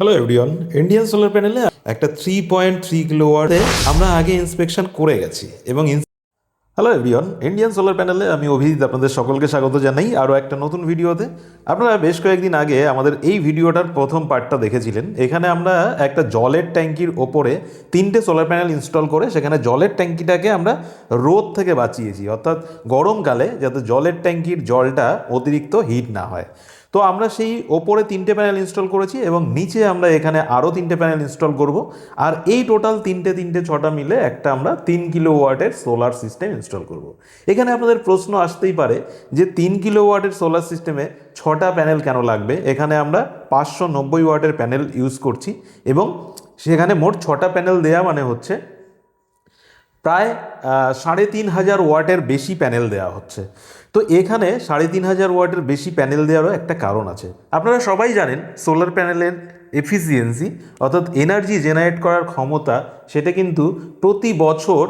Hello everyone Indian solar প্যানেলে একটা three point three কিলোওয়াটে আমরা আগে ইন্সপেকশন করে গেছি এবং হ্যালো এভরিওয়ান ইন্ডিয়ান সোলার প্যানেলে আমি অভিজিৎ আপনাদের সকলকে স্বাগত জানাই। আরও একটা নতুন ভিডিওতে। আপনারা বেশ কয়েকদিন আগে আমাদের এই ভিডিওটার প্রথম পার্টটা দেখেছিলেন। এখানে আমরা একটা জলের ট্যাঙ্কির ওপরে তিনটে সোলার প্যানেল ইনস্টল করে সেখানে জলের ট্যাঙ্কিটাকে আমরা রোদ থেকে বাঁচিয়েছি। অর্থাৎ গরমকালে যাতে জলের ট্যাঙ্কির জলটা অতিরিক্ত হিট না হয়। তো আমরা সেই ওপরে তিনটে প্যানেল ইনস্টল করেছি এবং নিচে আমরা এখানে আরও তিনটে প্যানেল ইনস্টল করব। আর এই টোটাল তিনটে তিনটে, ছটা মিলে একটা আমরা তিন কিলো ওয়াটের সোলার সিস্টেম ইনস্টল করব। এখানে আপনাদের প্রশ্ন আসতেই পারে যে তিন কিলো ওয়াটের সোলার সিস্টেমে ছটা প্যানেল কেন লাগবে? এখানে আমরা পাঁচশো নব্বই ওয়াটের প্যানেল ইউজ করছি এবং সেখানে মোট ছটা প্যানেল দেয়া মানে হচ্ছে প্রায় সাড়ে তিন হাজার ওয়াটের বেশি প্যানেল দেওয়া হচ্ছে। তো এখানে সাড়ে তিন হাজার ওয়াটের বেশি প্যানেল দেওয়ারও একটা কারণ আছে। আপনারা সবাই জানেন সোলার প্যানেলের এফিসিয়েন্সি, অর্থাৎ এনার্জি জেনারেট করার ক্ষমতা, সেটা কিন্তু প্রতি বছর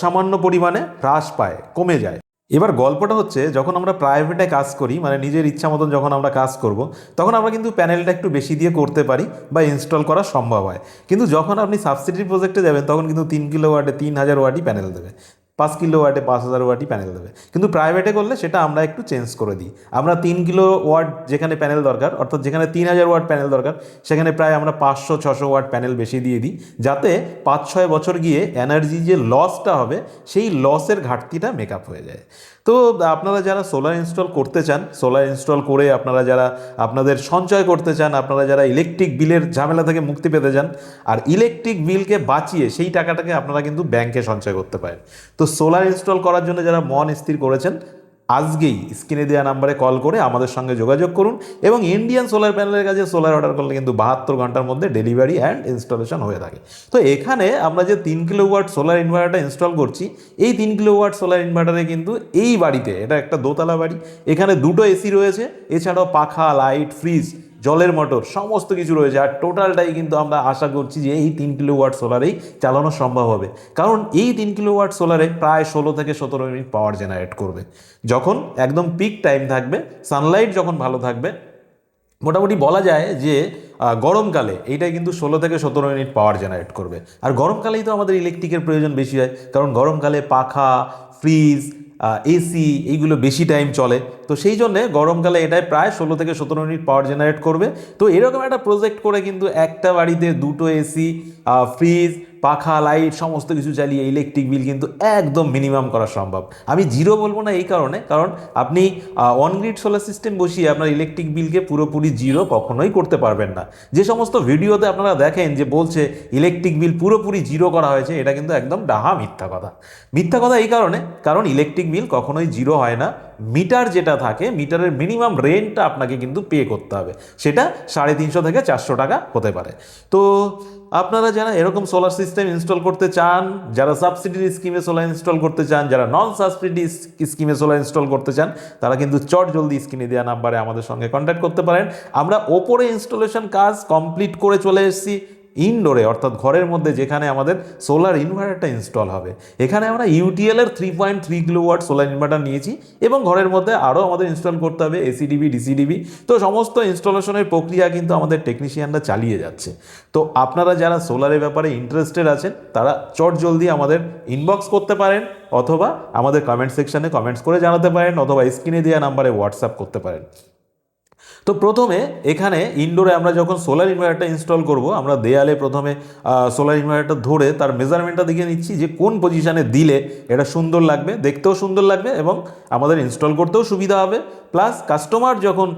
সামান্য পরিমাণে হ্রাস পায়, কমে যায়। এবার গল্পটা হচ্ছে, যখন আমরা প্রাইভেটে কাজ করি মানে নিজের ইচ্ছা মতন যখন আমরা কাজ করব, তখন আমরা কিন্তু প্যানেলটা একটু বেশি দিয়ে করতে পারি বা ইনস্টল করা সম্ভব হয়। কিন্তু যখন আপনি সাবসিডি প্রজেক্টে যাবেন, তখন কিন্তু তিন কিলো ওয়াটে তিন হাজার ওয়াটই প্যানেল দেবে। পাঁচ কিলো ওয়াটে পাঁচ হাজার ওয়াটই প্যানেল দেবে। কিন্তু প্রাইভেটে করলে সেটা আমরা একটু চেঞ্জ করে দিই। আমরা তিন কিলো ওয়াট যেখানে প্যানেল দরকার, অর্থাৎ যেখানে তিন হাজার ওয়াট প্যানেল দরকার, সেখানে প্রায় আমরা পাঁচশো, ছশো ওয়াট প্যানেল বেশি দিয়ে দিই। যাতে পাঁচ, ছয় বছর গিয়ে এনার্জি যে লসটা হবে, সেই লসের ঘাটতিটা মেকআপ হয়ে যায়। তো আপনারা যারা সোলার ইনস্টল করতে চান সোলার ইনস্টল করে আপনারা যারা, আপনাদের সঞ্চয় করতে চান, আপনারা যারা ইলেকট্রিক বিলের ঝামেলা থেকে মুক্তি পেতে চান, আর ইলেকট্রিক বিলকে বাঁচিয়ে সেই টাকাটাকে আপনারা কিন্তু ব্যাংকে সঞ্চয় করতে পারেন। তো সোলার ইনস্টল করার জন্য যারা মন স্থির করেছেন আজকেই স্ক্রিনে দেওয়া নাম্বারে কল করে আমাদের সঙ্গে যোগাযোগ করুন এবং ইন্ডিয়ান সোলার প্যানেলের কাছে সোলার অর্ডার করলে কিন্তু বাহাত্তর ঘণ্টার মধ্যে ডেলিভারি অ্যান্ড ইনস্টলেশন হয়ে থাকে। তো এখানে আমরা যে তিন kilo watt solar inverter install করছি, এই তিন কিলো ওয়াট সোলার ইনভার্টারে কিন্তু এই বাড়িতে, এটা একটা দোতলা বাড়ি, এখানে দুটো এসি রয়েছে, এছাড়াও পাখা লাইট ফ্রিজ জলের মোটর, সমস্ত কিছু রয়েছে। আর টোটালটাই কিন্তু আমরা আশা করছি যে এই তিন কিলো ওয়াট সোলারেই চালানো সম্ভব হবে। কারণ এই তিন কিলো ওয়াট সোলারে প্রায় ষোলো থেকে সতেরো মিনিট পাওয়ার জেনারেট করবে। যখন একদম পিক টাইম থাকবে সানলাইট যখন ভালো থাকবে, মোটামুটি বলা যায় যে গরমকালে এইটাই কিন্তু ষোলো থেকে সতেরো মিনিট পাওয়ার জেনারেট করবে। আর গরমকালেই তো আমাদের ইলেকট্রিকের প্রয়োজন বেশি হয়। কারণ গরমকালে পাখা ফ্রিজ এসি এইগুলো বেশি টাইম চলে। তো সেই জন্যে গরমকালে এটাই প্রায় ষোলো থেকে সতেরো মিনিট পাওয়ার জেনারেট করবে। তো এরকম একটা প্রজেক্ট করে কিন্তু একটা বাড়িতে দুটো এসি ফ্রিজ পাখা লাইট সমস্ত কিছু চালিয়ে ইলেকট্রিক বিল কিন্তু একদম মিনিমাম করা সম্ভব। আমি জিরো বলব না এই কারণে, কারণ আপনি অন গ্রিড সোলার সিস্টেম বসিয়ে আপনার ইলেকট্রিক বিলকে পুরোপুরি জিরো কখনোই করতে পারবেন না। যে সমস্ত ভিডিওতে আপনারা দেখেন যে বলছে ইলেকট্রিক বিল পুরোপুরি জিরো করা হয়েছে, এটা কিন্তু একদম ডাহা মিথ্যা কথা। মিথ্যা কথা এই কারণে, কারণ ইলেকট্রিক বিল কখনোই জিরো হয় না। মিটার যেটা থাকে, মিটারের মিনিমাম রেন্টটা আপনাকে কিন্তু পে করতে হবে। সেটা সাড়ে তিনশো থেকে চারশো টাকা হতে পারে। তো আপনারা যারা এরকম সোলার সিস্টেম ইনস্টল করতে চান, যারা সাবসিডি স্কিমে সোলার ইনস্টল করতে চান, যারা নন সাবসিডি স্কিমে সোলার ইনস্টল করতে চান, তারা কিন্তু চট জলদি স্ক্রিনে দেওয়া নাম্বারে আমাদের সঙ্গে কন্ট্যাক্ট করতে পারেন। আমরা ওপরে ইনস্টলেশন কাজ কমপ্লিট করে চলে এসেছি। ইনডোরে, অর্থাৎ ঘরের মধ্যে যেখানে আমাদের সোলার ইনভার্টারটা ইনস্টল হবে, এখানে আমরা ইউটিএল এর three point three kilowatt solar inverter নিয়েছি এবং ঘরের মধ্যে আরও আমাদের ইনস্টল করতে হবে এসিডিবি ডিসিডিবি তো সমস্ত ইনস্টলেশনের প্রক্রিয়া কিন্তু আমাদের টেকনিশিয়ানরা চালিয়ে যাচ্ছে। তো আপনারা যারা সোলারের ব্যাপারে ইন্টারেস্টেড আছেন, তারা চট জলদি আমাদের ইনবক্স করতে পারেন অথবা আমাদের কমেন্ট সেকশনে কমেন্টস করে জানাতে পারেন অথবা স্ক্রিনে দেওয়া নাম্বারে হোয়াটসঅ্যাপ করতে পারেন। তো প্রথমে এখানে ইনডোরে আমরা যখন সোলার ইনভার্টারটা ইনস্টল করব, আমরা দেয়ালে প্রথমে সোলার ইনভার্টারটা ধরে তার মেজারমেন্টটা দেখে নিচ্ছি যে কোন পজিশানে দিলে এটা সুন্দর লাগবে, দেখতেও সুন্দর লাগবে এবং আমাদের ইনস্টল করতেও সুবিধা হবে। প্লাস কাস্টমার যখন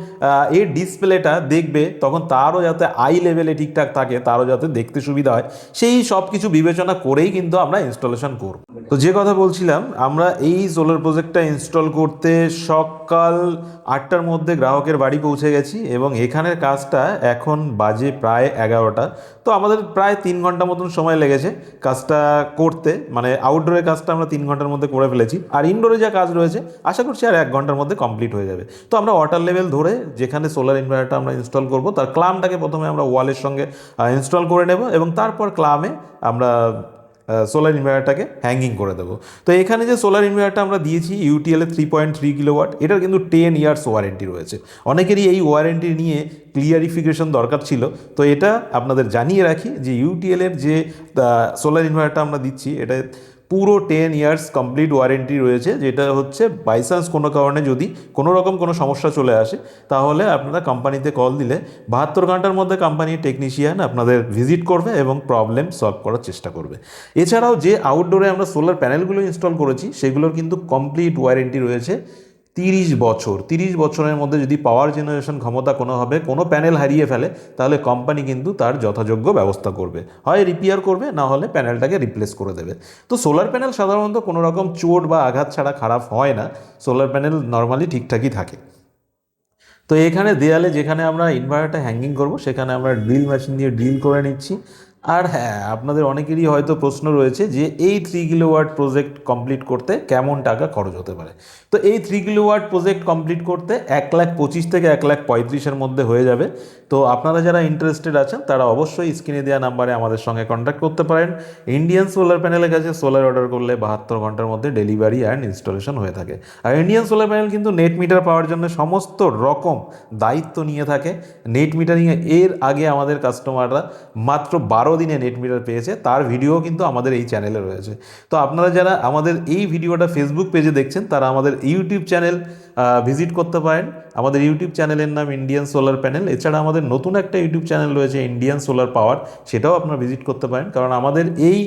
এই ডিসপ্লেটা দেখবে, তখন তারও যাতে আই লেভেলে ঠিকঠাক থাকে, তারও যাতে দেখতে সুবিধা হয়। সেই সব কিছু বিবেচনা করেই কিন্তু আমরা ইনস্টলেশন করব। তো যে কথা বলছিলাম, আমরা এই সোলার প্রজেক্টটা ইনস্টল করতে সকাল আটটার মধ্যে গ্রাহকের বাড়ি পৌঁছে গেছি এবং এখানের কাজটা এখন বাজে প্রায় এগারোটা। তো আমাদের প্রায় তিন ঘণ্টা মতন সময় লেগেছে কাজটা করতে। মানে আউটডোরের কাজটা আমরা তিন ঘণ্টার মধ্যে করে ফেলেছি। আর ইনডোরে যা কাজ রয়েছে, আশা করছি আর এক ঘণ্টার মধ্যে কমপ্লিট হয়ে যাবে। তো আমরা ওয়াটার লেভেল ধরে যেখানে সোলার ইনভার্টারটা আমরা ইনস্টল করব, তার ক্লামটাকে প্রথমে আমরা ওয়ালের সঙ্গে ইনস্টল করে নেব এবং তারপর ক্লামে আমরা সোলার ইনভার্টারটাকে হ্যাঙ্গিং করে দেবো। তো এখানে যে সোলার ইনভার্টারটা আমরা দিয়েছি UTL three point three kilowatt এটার কিন্তু টেন ইয়ার্স ওয়ারেন্টি রয়েছে। অনেকেরই এই ওয়ারেন্টি নিয়ে ক্লিয়ারিফিকেশন দরকার ছিল। তো এটা আপনাদের জানিয়ে রাখি যে ইউটিএলের যে সোলার ইনভার্টারটা আমরা দিচ্ছি, এটা পুরো টেন ইয়ার্স কমপ্লিট ওয়ারেন্টি রয়েছে, যেটা হচ্ছে বাইচান্স কোনো কারণে যদি কোনো রকম কোনো সমস্যা চলে আসে, তাহলে আপনারা কোম্পানিতে কল দিলে বাহাত্তর ঘণ্টার মধ্যে কোম্পানির টেকনিশিয়ান আপনাদের ভিজিট করবে এবং প্রবলেম সলভ করার চেষ্টা করবে। এছাড়াও যে আউটডোরে আমরা সোলার প্যানেলগুলো ইনস্টল করেছি, সেগুলোর কিন্তু কমপ্লিট ওয়ারেন্টি রয়েছে। তিরিশ বছর, তিরিশ বছরের মধ্যে যদি পাওয়ার জেনারেশন ক্ষমতা কোনোভাবে কোনো প্যানেল হারিয়ে ফেলে, তাহলে কোম্পানি কিন্তু তার যথাযোগ্য ব্যবস্থা করবে। হয় রিপেয়ার করবে, না হলে প্যানেলটাকে রিপ্লেস করে দেবে। তো সোলার প্যানেল সাধারণত কোনো রকম চোট বা আঘাত ছাড়া খারাপ হয় না। সোলার প্যানেল নর্মালি ঠিকঠাকই থাকে। তো এখানে দেয়ালে যেখানে আমরা ইনভার্টারটা হ্যাঙ্গিং করব, সেখানে আমরা ড্রিল মেশিন দিয়ে ড্রিল করে নিচ্ছি। আর হ্যাঁ আপনাদের অনেকেরই হয়তো প্রশ্ন রয়েছে যে এই থ্রি কিলোওয়াট প্রজেক্ট কমপ্লিট করতে কেমন টাকা খরচ হতে পারে? তো এই থ্রি কিলোওয়াট প্রজেক্ট কমপ্লিট করতে এক লাখ পঁচিশ থেকে এক লাখ পঁয়ত্রিশের মধ্যে হয়ে যাবে। তো আপনারা যারা ইন্টারেস্টেড আছেন, তারা অবশ্যই স্ক্রিনে দেওয়া নাম্বারে আমাদের সঙ্গে কন্ট্যাক্ট করতে পারেন। ইন্ডিয়ান সোলার প্যানেলের কাছে সোলার অর্ডার করলে বাহাত্তর ঘণ্টার মধ্যে ডেলিভারি অ্যান্ড ইনস্টলেশন হয়ে থাকে। আর ইন্ডিয়ান সোলার প্যানেল কিন্তু নেট মিটার পাওয়ার জন্য সমস্ত রকম দায়িত্ব নিয়ে থাকে। নেট মিটারিং এর আগে আমাদের কাস্টমাররা মাত্র বারো দিনে নেট মিটার পেয়েছে। তার ভিডিও কিন্তু আমাদের এই চ্যানেলে রয়েছে। তো আপনারা যারা আমাদের এই ভিডিওটা ফেসবুক পেজে দেখছেন, তারা আমাদের ইউটিউব চ্যানেল ভিজিট করতে পারেন। আমাদের ইউটিউব চ্যানেলের নাম ইন্ডিয়ান সোলার প্যানেল এছাড়া আমাদের নতুন একটা ইউটিউব চ্যানেল রয়েছে ইন্ডিয়ান সোলার পাওয়ার সেটাও আপনারা ভিজিট করতে পারেন। কারণ আমাদের এই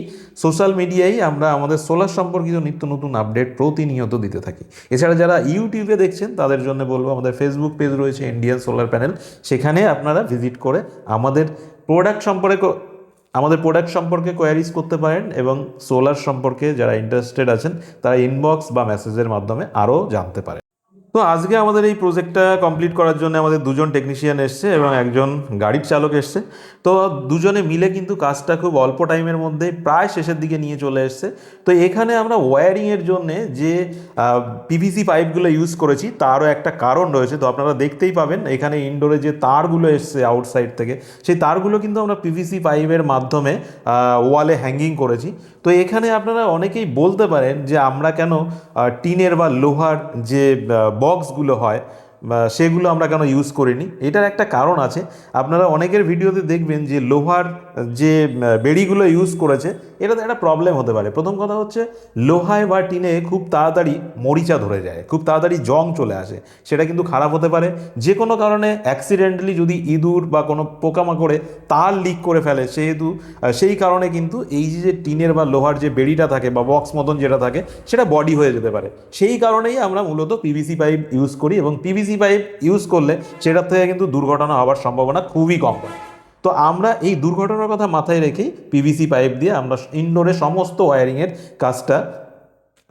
সোশ্যাল মিডিয়ায় আমরা আমাদের সোলার সম্পর্কিত নিত্য নতুন আপডেট প্রতিনিয়ত দিতে থাকি। এছাড়া যারা ইউটিউবে দেখছেন, তাদের জন্য বলব, আমাদের ফেসবুক পেজ রয়েছে ইন্ডিয়ান সোলার প্যানেল সেখানে আপনারা ভিজিট করে আমাদের প্রোডাক্ট সম্পর্কে আমাদের প্রোডাক্ট সম্পর্কে কোয়ারিজ করতে পারেন এবং সোলার সম্পর্কে যারা ইন্টারেস্টেড আছেন, তারা ইনবক্স বা মেসেজের মাধ্যমে আরও জানতে পারেন। তো আজকে আমাদের এই প্রজেক্টটা কমপ্লিট করার জন্য আমাদের দুজন টেকনিশিয়ান এসছে এবং একজন গাড়ির চালক এসছে। তো দুজনে মিলে কিন্তু কাজটা খুব অল্প টাইমের মধ্যে প্রায় শেষের দিকে নিয়ে চলে এসছে। তো এখানে আমরা ওয়্যারিংয়ের জন্যে যে পিভিসি পাইপগুলো ইউজ করেছি, তারও একটা কারণ রয়েছে। তো আপনারা দেখতেই পাবেন, এখানে ইনডোরে যে তারগুলো এসছে আউটসাইড থেকে, সেই তারগুলো কিন্তু আমরা পিভিসি পাইপের মাধ্যমে ওয়ালে হ্যাঙ্গিং করেছি। তো এখানে আপনারা অনেকেই বলতে পারেন যে আমরা কেন টিনের বা লোহার যে বক্সগুলো হয় সেগুলো আমরা কেন ইউজ করিনি? এটার একটা কারণ আছে। আপনারা অনেকের ভিডিওতে দেখবেন যে লোহার, যে বেড়িগুলো ইউজ করেছে, এটাতে একটা প্রবলেম হতে পারে। প্রথম কথা হচ্ছে, লোহায় বা টিনে খুব তাড়াতাড়ি মরিচা ধরে যায়, খুব তাড়াতাড়ি জং চলে আসে। সেটা কিন্তু খারাপ হতে পারে। যে কোনো কারণে অ্যাক্সিডেন্টালি যদি ইঁদুর বা কোনো পোকামাকড়ে তার লিক করে ফেলে, সেহেতু সেই কারণে কিন্তু এই যে টিনের বা লোহার যে বেড়িটা থাকে বা বক্স মতন যেটা থাকে, সেটা বডি হয়ে যেতে পারে। সেই কারণেই আমরা মূলত পিভিসি পাইপ ইউজ করি এবং পিভিসি পাইপ ইউজ করলে সেটার থেকে কিন্তু দুর্ঘটনা হওয়ার সম্ভাবনা খুবই কম তো আমরা এই দুর্ঘটনার কথা মাথায় রেখেই পিভিসি পাইপ দিয়ে আমরা ইনডোরে সমস্ত ওয়ারিংয়ের কাজটা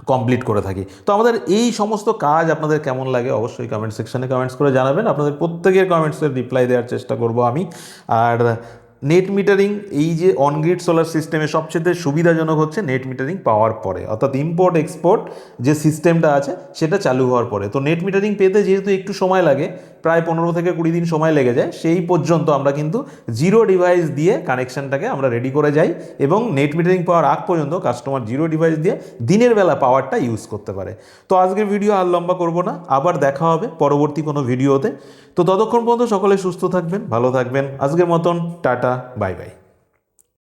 কমপ্লিট করে থাকি। তো আমাদের এই সমস্ত কাজ আপনাদের কেমন লাগে অবশ্যই কমেন্ট সেকশানে কমেন্টস করে জানাবেন। আপনাদের প্রত্যেকের কমেন্টসের রিপ্লাই দেওয়ার চেষ্টা করব আমি। আর নেট মিটারিং এই যে অনগ্রিড সোলার সিস্টেমে সবচেয়ে সুবিধাজনক হচ্ছে নেট মিটারিং পাওয়ার পরে, অর্থাৎ ইম্পোর্ট এক্সপোর্ট যে সিস্টেমটা আছে, সেটা চালু হওয়ার পরে। তো নেট মিটারিং পেতে যেহেতু একটু সময় লাগে প্রায় পনেরো থেকে কুড়ি দিন সময় লেগে যায়। সেই পর্যন্ত আমরা কিন্তু জিরো ডিভাইস দিয়ে কানেকশানটাকে আমরা রেডি করে যাই এবং নেট মিটারিং পাওয়ার আগ পর্যন্ত কাস্টমার জিরো ডিভাইস দিয়ে দিনের বেলা পাওয়ারটা ইউজ করতে পারে। তো আজকের ভিডিও আর লম্বা করব না, আবার দেখা হবে পরবর্তী কোনো ভিডিওতে। তো ততক্ষণ পর্যন্ত সকলে সুস্থ থাকবেন, ভালো থাকবেন। আজকের মতন, টাটা, বাই বাই।